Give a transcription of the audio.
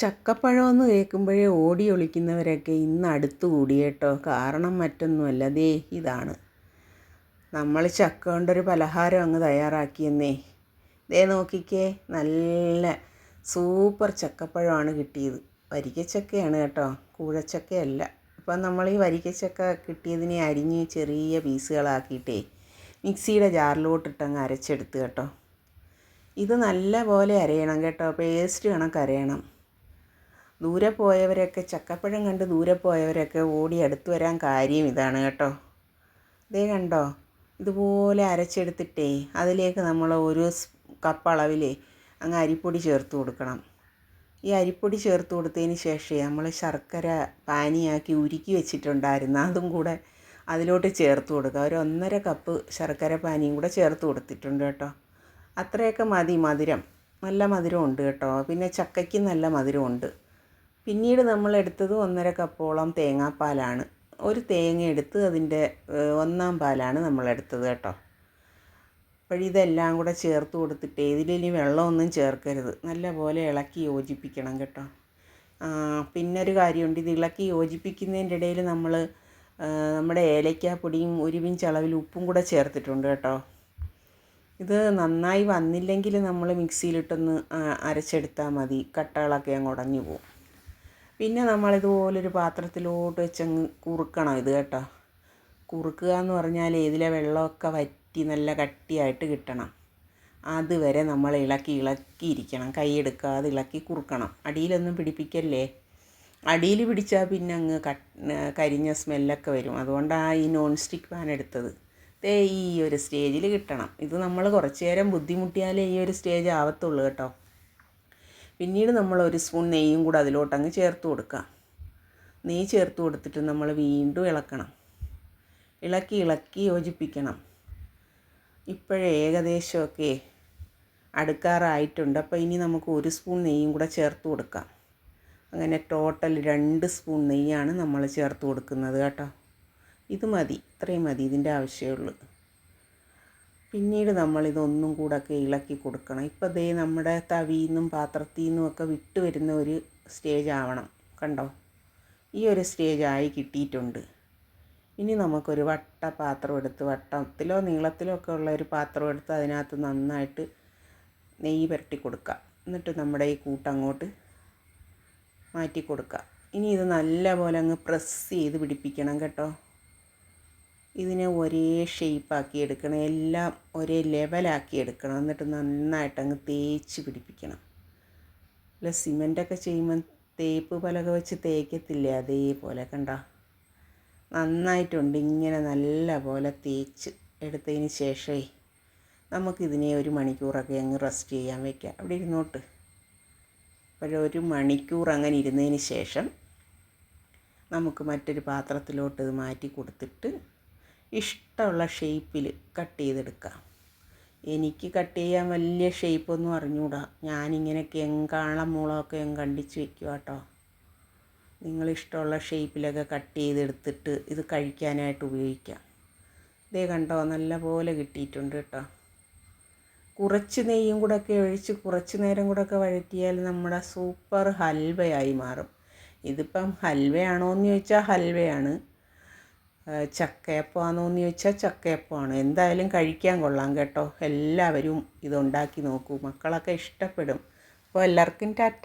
ചക്കപ്പഴമെന്ന് കേൾക്കുമ്പോഴേ ഓടി ഒളിക്കുന്നവരൊക്കെ ഇന്ന് അടുത്ത് കൂടി കേട്ടോ. കാരണം മറ്റൊന്നുമല്ല. ദേ ഇതാണ്. നമ്മൾ ചക്ക കൊണ്ടൊരു പലഹാരം അങ്ങ് തയ്യാറാക്കിയെന്നേ. ദേ നോക്കിക്കേ. നല്ല സൂപ്പർ ചക്കപ്പഴമാണ് കിട്ടിയത്. വരിക്കച്ചക്കയാണ് കേട്ടോ. കൂഴച്ചക്കയല്ല. അപ്പം നമ്മൾ ഈ വരിക്കച്ചക്ക കിട്ടിയതിനെ അരിഞ്ഞ് ചെറിയ പീസുകളാക്കിയിട്ടേ മിക്സിയുടെ ജാറിലോട്ടിട്ടങ്ങ് അരച്ചെടുത്ത് കേട്ടോ. ഇത് നല്ല പോലെ അരയണം കേട്ടോ. പേസ്റ്റ് കണക്ക് അരയണം. ദൂരെ പോയവരൊക്കെ ചക്കപ്പഴം കണ്ട് ദൂരെ പോയവരൊക്കെ ഓടി അടുത്ത് വരാൻ കാര്യം ഇതാണ് കേട്ടോ. ഇതേ കണ്ടോ? ഇതുപോലെ അരച്ചെടുത്തിട്ടേ അതിലേക്ക് നമ്മൾ ഒരു കപ്പ് അളവിൽ അങ്ങ് അരിപ്പൊടി ചേർത്ത് കൊടുക്കണം. ഈ അരിപ്പൊടി ചേർത്ത് കൊടുത്തതിന് ശേഷം നമ്മൾ ശർക്കര പാനിയാക്കി ഉരുക്കി വെച്ചിട്ടുണ്ടായിരുന്നു. അതും കൂടെ അതിലോട്ട് ചേർത്ത് കൊടുക്കുക. ഒരു ഒന്നര കപ്പ് ശർക്കര പാനിയും കൂടെ ചേർത്ത് കൊടുത്തിട്ടുണ്ട് കേട്ടോ. അത്രയൊക്കെ മതി. മധുരം. നല്ല മധുരമുണ്ട് കേട്ടോ. പിന്നെ ചക്കയ്ക്ക് നല്ല മധുരമുണ്ട്. പിന്നീട് നമ്മൾ എടുത്തത് ഒന്നര കപ്പോളം തേങ്ങാപ്പാലാണ്. ഒരു തേങ്ങ എടുത്ത് അതിന്റെ ഒന്നാം പാലാണ് നമ്മൾ എടുത്തത് കേട്ടോ. അപ്പോൾ ഇതെല്ലാം കൂടെ ചേർത്ത് കൊടുത്തിട്ട് ഇതിലിനി വെള്ളമൊന്നും ചേർക്കരുത്. നല്ലപോലെ ഇളക്കി യോജിപ്പിക്കണം കേട്ടോ. പിന്നെ ഒരു കാര്യമുണ്ട്. ഇത് ഇളക്കി യോജിപ്പിക്കുന്നതിന്റെ ഇടയിൽ നമ്മൾ നമ്മുടെ ഏലക്കാപ്പൊടിയും ഒരു അളവിൽ ഉപ്പും കൂടെ ചേർത്തിട്ടുണ്ട് കേട്ടോ. ഇത് നന്നായി വന്നില്ലെങ്കിൽ നമ്മൾ മിക്സിയിലിട്ടൊന്ന് അരച്ചെടുത്താൽ മതി. കട്ടകളൊക്കെ അങ്ങ് ഉടഞ്ഞു പോകും പിന്നെ നമ്മളിതുപോലൊരു പാത്രത്തിലോട്ട് വെച്ചങ്ങ് കുറുക്കണം ഇത് കേട്ടോ. കുറുക്കുക എന്ന് പറഞ്ഞാൽ ഇതിലെ വെള്ളമൊക്കെ വറ്റി നല്ല കട്ടിയായിട്ട് കിട്ടണം. അതുവരെ നമ്മൾ ഇളക്കി ഇളക്കിയിരിക്കണം. കൈയെടുക്കാതെ ഇളക്കി കുറുക്കണം. അടിയിലൊന്നും പിടിപ്പിക്കല്ലേ? അടിയിൽ പിടിച്ചാൽ പിന്നെ അങ്ങ് കരിഞ്ഞ സ്മെല്ലൊക്കെ വരും. അതുകൊണ്ടാണ് ഈ നോൺ സ്റ്റിക്ക് പാൻ എടുത്തത്. ദേ ഈ ഒരു സ്റ്റേജിൽ കിട്ടണം. ഇത് നമ്മൾ കുറച്ച് നേരം ബുദ്ധിമുട്ടിയാലേ ഈ ഒരു സ്റ്റേജ് ആവത്തുള്ളൂ കേട്ടോ. പിന്നീട് നമ്മൾ ഒരു സ്പൂൺ നെയ്യും കൂടെ അതിലോട്ടങ്ങ് ചേർത്ത് കൊടുക്കുക. നെയ്യ് ചേർത്ത് കൊടുത്തിട്ട് നമ്മൾ വീണ്ടും ഇളക്കണം. ഇളക്കി ഇളക്കി യോജിപ്പിക്കണം. ഇപ്പോഴേ ഏകദേശമൊക്കെ അടുക്കാറായിട്ടുണ്ട്. അപ്പോൾ ഇനി നമുക്ക് ഒരു സ്പൂൺ നെയ്യും കൂടെ ചേർത്ത് കൊടുക്കാം. അങ്ങനെ ടോട്ടൽ രണ്ട് സ്പൂൺ നെയ്യാണ് നമ്മൾ ചേർത്ത് കൊടുക്കുന്നത് കേട്ടോ. ഇത് മതി. ഇത്രയും മതി ഇതിന്റെ ആവശ്യമുള്ളൂ. പിന്നീട് നമ്മളിതൊന്നും കൂടെയൊക്കെ ഇളക്കി കൊടുക്കണം. ഇപ്പോൾ ദേ നമ്മുടെ തവിയിൽ നിന്നും പാത്രത്തിൽ നിന്നും ഒക്കെ വിട്ട് വരുന്ന ഒരു സ്റ്റേജ് ആവണം. കണ്ടോ? ഈ ഒരു സ്റ്റേജ് ആയി കിട്ടിയിട്ടുണ്ട്. ഇനി നമുക്കൊരു വട്ട പാത്രം എടുത്ത് വട്ടത്തിലോ നീളത്തിലോ ഒക്കെ ഉള്ള ഒരു പാത്രം എടുത്ത് അതിനകത്ത് നന്നായിട്ട് നെയ്യ് പുരട്ടി കൊടുക്കുക. എന്നിട്ട് നമ്മുടെ ഈ കൂട്ടങ്ങോട്ട് മാറ്റി കൊടുക്കുക. ഇനി ഇത് നല്ലപോലെ അങ്ങ് പ്രസ് ചെയ്ത് പിടിപ്പിക്കണം കേട്ടോ. ഇതിനെ ഒരേ ഷേപ്പാക്കി എടുക്കണം. എല്ലാം ഒരേ ലെവലാക്കി എടുക്കണം. എന്നിട്ട് നന്നായിട്ട് അങ്ങ് തേച്ച് പിടിപ്പിക്കണം. അല്ല സിമെന്റൊക്കെ ചെയ്യുമ്പം തേപ്പ് പലക വെച്ച് തേക്കത്തില്ലേ? അതേപോലെ കണ്ട? നന്നായിട്ടുണ്ട്. ഇങ്ങനെ നല്ല പോലെ തേച്ച് എടുത്തതിന് ശേഷമേ നമുക്കിതിനെ ഒരു മണിക്കൂറൊക്കെ അങ്ങ് റെസ്റ്റ് ചെയ്യാൻ വയ്ക്കാം അവിടെ ഇരുന്നോട്ട്. ഒരു മണിക്കൂർ അങ്ങനെ ഇരുന്നതിന് ശേഷം നമുക്ക് മറ്റൊരു പാത്രത്തിലോട്ട് ഇത് മാറ്റി കൊടുത്തിട്ട് ഇഷ്ടമുള്ള ഷേപ്പിൽ കട്ട് ചെയ്തെടുക്കുക. എനിക്ക് കട്ട് ചെയ്യാൻ വലിയ ഷേപ്പൊന്നും അറിഞ്ഞുകൂടാ ഞാനിങ്ങനെ കെങ്കാളം മുളകൊക്കെ കണ്ടിച്ച് വെക്കുക കേട്ടോ. നിങ്ങളിഷ്ടമുള്ള ഷേപ്പിലൊക്കെ കട്ട് ചെയ്തെടുത്തിട്ട് ഇത് കഴിക്കാനായിട്ട് ഉപയോഗിക്കാം ഇതേ കണ്ടോ നല്ല പോലെ കിട്ടിയിട്ടുണ്ട് കേട്ടോ. കുറച്ച് നെയ്യും കൂടെ ഒക്കെ ഒഴിച്ച് കുറച്ച് നേരം കൂടെ ഒക്കെ വഴറ്റിയാൽ നമ്മുടെ സൂപ്പർ ഹൽവയായി മാറും. ഇതിപ്പം ഹൽവയാണോ എന്ന് ചോദിച്ചാൽ ഹൽവയാണ്. ചക്കയപ്പമാണോ എന്ന് ചോദിച്ചാൽ ചക്കയപ്പമാണ്. എന്തായാലും കഴിക്കാൻ കൊള്ളാം കേട്ടോ. എല്ലാവരും ഇതുണ്ടാക്കി നോക്കൂ. മക്കളൊക്കെ ഇഷ്ടപ്പെടും. അപ്പോൾ എല്ലാവർക്കും ടാറ്റ.